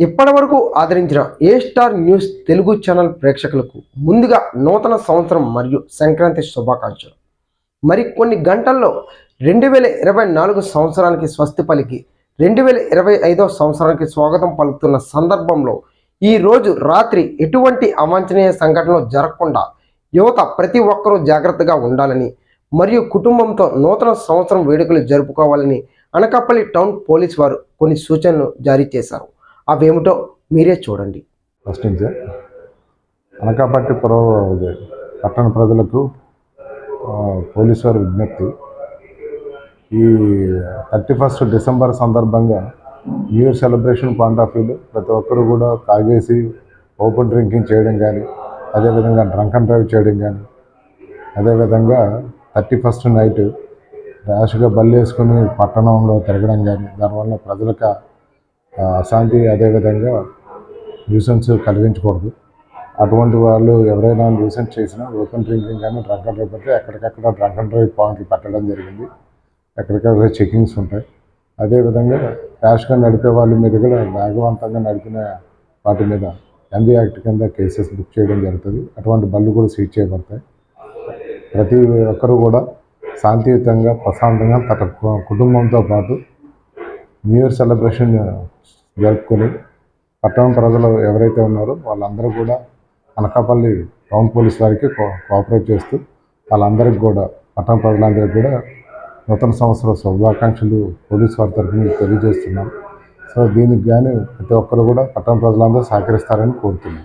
ఇప్పటి వరకు ఆదరించిన A star news Telugu channel ప్రేక్షకులకు ముందుగా నూతన సంవత్సరం మరియు సంక్రాంతి శుభాకాంక్షలు. మరి కొన్ని గంటల్లో రెండు వేల ఇరవై నాలుగు సంవత్సరానికి స్వస్తి పలికి రెండు వేల ఇరవై ఐదో సంవత్సరానికి స్వాగతం పలుకుతున్న సందర్భంలో ఈ రోజు రాత్రి ఎటువంటి అవాంఛనీయ సంఘటనలు జరగకుండా యువత ప్రతి ఒక్కరూ జాగ్రత్తగా ఉండాలని మరియు కుటుంబంతో నూతన సంవత్సరం వేడుకలు జరుపుకోవాలని అనకాపల్లి టౌన్ పోలీస్ వారు కొన్ని సూచనలు జారీ చేశారు. అవేమిటో మీరే చూడండి. ఫస్ట్ నుంచే అనకాపట్టి పుర పట్టణ ప్రజలకు పోలీసు వారి విజ్ఞప్తి. ఈ థర్టీ ఫస్ట్ డిసెంబర్ సందర్భంగా new year celebration point of వ్యూలో ప్రతి ఒక్కరు కూడా తాగేసి ఓపెన్ డ్రింకింగ్ చేయడం కానీ అదేవిధంగా డ్రంక్ అండ్ డ్రైవ్ చేయడం కానీ అదేవిధంగా థర్టీ ఫస్ట్ నైట్ ర్యాష్గా బల్లేసుకుని పట్టణంలో తిరగడం కానీ దానివల్ల ప్రజలకు అశాంతి అదేవిధంగా న్యూసెన్స్ కలిగించకూడదు. అటువంటి వాళ్ళు ఎవరైనా న్యూసెన్స్ చేసినా ఓపెన్ డ్రింకింగ్ కానీ డ్రంక్ అండ్ డ్రైవ్ పెడితే ఎక్కడికక్కడ డ్రంక్ అండ్ డ్రైవ్ పాయింట్లు పెట్టడం జరిగింది. ఎక్కడికక్కడ చెకింగ్స్ ఉంటాయి. అదేవిధంగా ర్యాష్గా నడిపే వాళ్ళ మీద కూడా వేగవంతంగా నడిపిన వాటి మీద ఎంబీ యాక్ట్ కింద కేసెస్ బుక్ చేయడం జరుగుతుంది. అటువంటి బళ్ళు కూడా సీజ్ చేయబడతాయి. ప్రతి ఒక్కరూ కూడా శాంతియుతంగా ప్రశాంతంగా తన కుటుంబంతో పాటు న్యూ ఇయర్ సెలబ్రేషన్ జరుపుకొని పట్టణం ప్రజలు ఎవరైతే ఉన్నారో వాళ్ళందరూ కూడా అనకాపల్లి టౌన్ పోలీస్ వారికి కోఆపరేట్ చేస్తూ వాళ్ళందరికీ కూడా పట్టణ ప్రజలందరికీ కూడా నూతన సంవత్సర శుభాకాంక్షలు పోలీస్ వారి తరఫున తెలియజేస్తున్నాం. సో దీనికి కానీ ప్రతి ఒక్కరు కూడా పట్టణ ప్రజలందరూ సహకరిస్తారని కోరుతున్నాం.